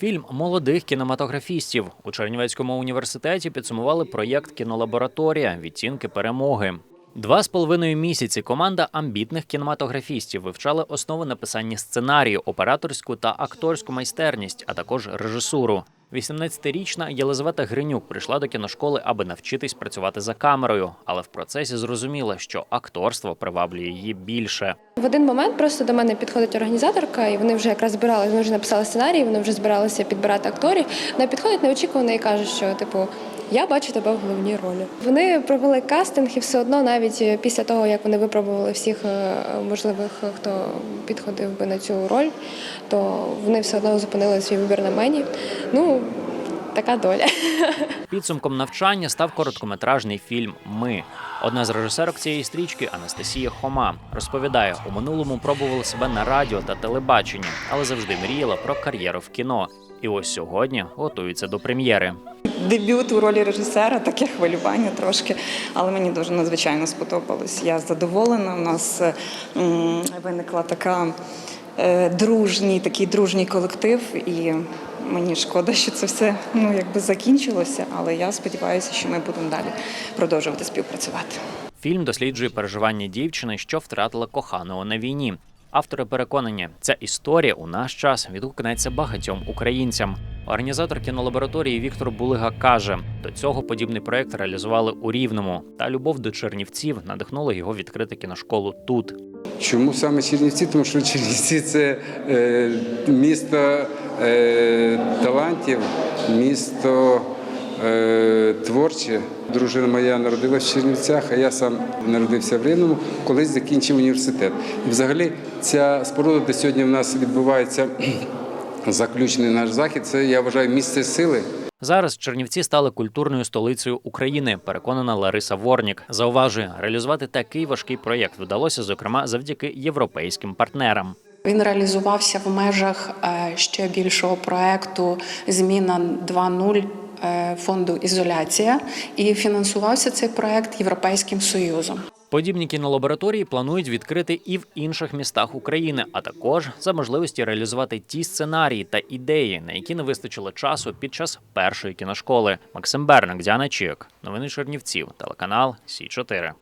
Фільм молодих кінематографістів у Чернівецькому університеті підсумували проєкт Кінолабораторія відтінки перемоги. Два з половиною місяці команда амбітних кінематографістів вивчала основи написання сценарію, операторську та акторську майстерність, а також режисуру. 18-річна Єлизавета Гринюк прийшла до кіношколи, аби навчитись працювати за камерою, але в процесі зрозуміла, що акторство приваблює її більше. В один момент просто до мене підходить організаторка, і вони вже якраз збиралися, вони вже написали сценарій, вони вже збиралися підбирати акторів. Вона підходить неочікувано і каже, що типу. Я бачу тебе в головній ролі. Вони провели кастинг, і все одно, навіть після того, як вони випробували всіх е, можливих, хто підходив би на цю роль, то вони все одно зупинили свій вибір на мені. Ну, така доля. Підсумком навчання став короткометражний фільм Ми. Одна з режисерок цієї стрічки Анастасія Хома розповідає, у минулому пробувала себе на радіо та телебаченні, але завжди мріяла про кар'єру в кіно. І ось сьогодні готується до прем'єри. Дебют у ролі режисера, таке хвилювання трошки, але мені дуже надзвичайно сподобалось. Я задоволена. У нас е, виникла така е, дружній, такий дружній колектив, і мені шкода, що це все ну якби закінчилося. Але я сподіваюся, що ми будемо далі продовжувати співпрацювати. Фільм досліджує переживання дівчини, що втратила коханого на війні. Автори переконані, ця історія у наш час відгукнеться багатьом українцям. Організатор кінолабораторії Віктор Булига каже, до цього подібний проект реалізували у Рівному, та любов до Чернівців надихнула його відкрити кіношколу тут. Чому саме Чернівці? Тому що Чернівці це е, місто е, талантів, місто творче. Дружина моя народилася в Чернівцях, а я сам народився в Рівному, колись закінчив університет. І взагалі ця споруда, де сьогодні в нас відбувається заключений наш захід, це я вважаю місце сили. Зараз Чернівці стали культурною столицею України. Переконана Лариса Ворнік. Зауважує, реалізувати такий важкий проєкт вдалося, зокрема, завдяки європейським партнерам. Він реалізувався в межах е, ще більшого проекту Зміна 2.0 е, фонду Ізоляція і фінансувався цей проект Європейським Союзом. Подібні кінолабораторії планують відкрити і в інших містах України, а також за можливості реалізувати ті сценарії та ідеї, на які не вистачило часу під час першої кіношколи. Максим Берник, Діана Чік, новини Чернівців, телеканал Сі 4